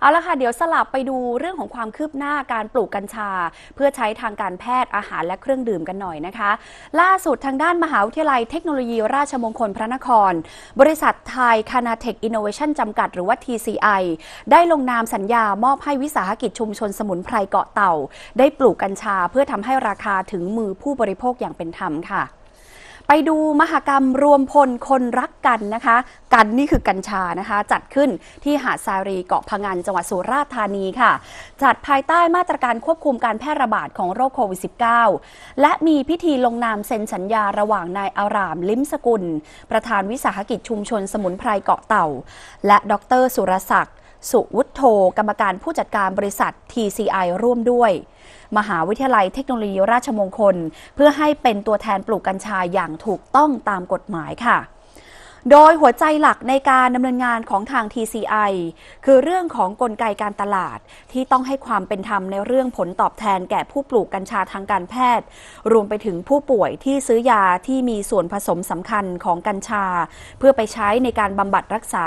เอาละค่ะ เดี๋ยวสลับไปดูเรื่องของความคืบหน้าการปลูกกัญชา เพื่อใช้ทางการแพทย์อาหารและเครื่องดื่มกันหน่อยนะคะ ล่าสุดทางด้านมหาวิทยาลัยเทคโนโลยีราชมงคลพระนคร บริษัทไทยคานาเทคอินโนเวชั่นจำกัดหรือว่า TCI ได้ลงนามสัญญามอบให้วิสาหกิจชุมชนสมุนไพรเกาะเต่า ได้ปลูกกัญชาเพื่อทำให้ราคาถึงมือผู้บริโภคอย่างเป็นธรรมค่ะ ไปดูมหกรรมรวมพลคนรักกันนะคะ กันนี่คือกัญชานะคะ จัดขึ้นที่หาดทรารีเกาะพะงันจังหวัดสุราษฎร์ธานีค่ะ จัดภายใต้มาตรการควบคุมการแพร่ระบาดของโรคโควิด -19 และมีพิธีลงนามเซ็นสัญญาระหว่างนายอารามลิ้มสกุล ประธานวิสาหกิจชุมชนสมุนไพรเกาะเต่า และดรสุรศักดิ์ สุวุฒโธ กรรมการผู้จัดการบริษัท TCI ร่วมด้วย มหาวิทยาลัยเทคโนโลยีราชมงคล เพื่อให้เป็นตัวแทนปลูกกัญชาอย่างถูกต้องตามกฎหมายค่ะ โดยหัวใจหลักในการดำเนินงานของทาง TCI คือเรื่องของกลไกการตลาด ที่ต้องให้ความเป็นธรรมในเรื่องผลตอบแทนแก่ผู้ปลูกกัญชาทางการแพทย์ รวมไปถึงผู้ป่วยที่ซื้อยาที่มีส่วนผสมสำคัญของกัญชา เพื่อไปใช้ในการบำบัดรักษา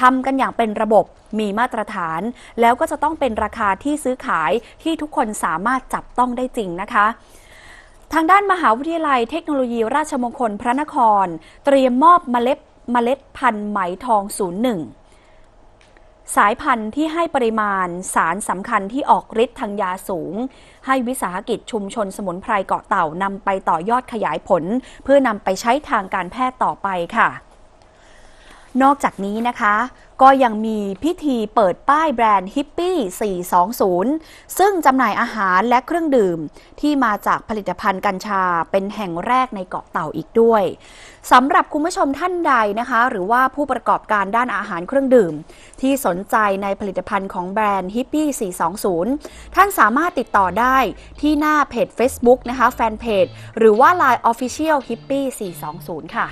ทำกันอย่างเป็นระบบมีมาตรฐาน แล้วก็จะต้องเป็นราคาที่ซื้อขายที่ทุกคนสามารถจับต้องได้จริงนะคะ ทางด้านมหาวิทยาลัยเทคโนโลยีราชมงคลพระนคร เตรียมมอบเมล็ดเมล็ดพันธุ์ไหมทอง 01 สายพันธุ์ที่ให้ปริมาณสารสำคัญที่ออกฤทธิ์ทางยาสูง ให้วิสาหกิจชุมชนสมุนไพรเกาะเต่านำไปต่อยอดขยายผล เพื่อนำไปใช้ทางการแพทย์ต่อไปค่ะ นอกจากนี้นะคะ ก็ยังมีพิธีเปิดป้ายแบรนด์ฮิปปี้ 420 ซึ่งจำหน่ายอาหารและเครื่องดื่ม ที่มาจากผลิตภัณฑ์กัญชาเป็นแห่งแรกในเกาะเต่าอีกด้วยสำหรับคุณผู้ชมท่านใดนะคะ หรือว่าผู้ประกอบการด้านอาหารเครื่องดื่ม ที่สนใจในผลิตภัณฑ์ของแบรนด์ฮิปปี้ 420 ท่านสามารถติดต่อได้ที่หน้าเพจ Facebook นะคะแฟนเพจหรือว่า Line Official Hippie 420 ค่ะ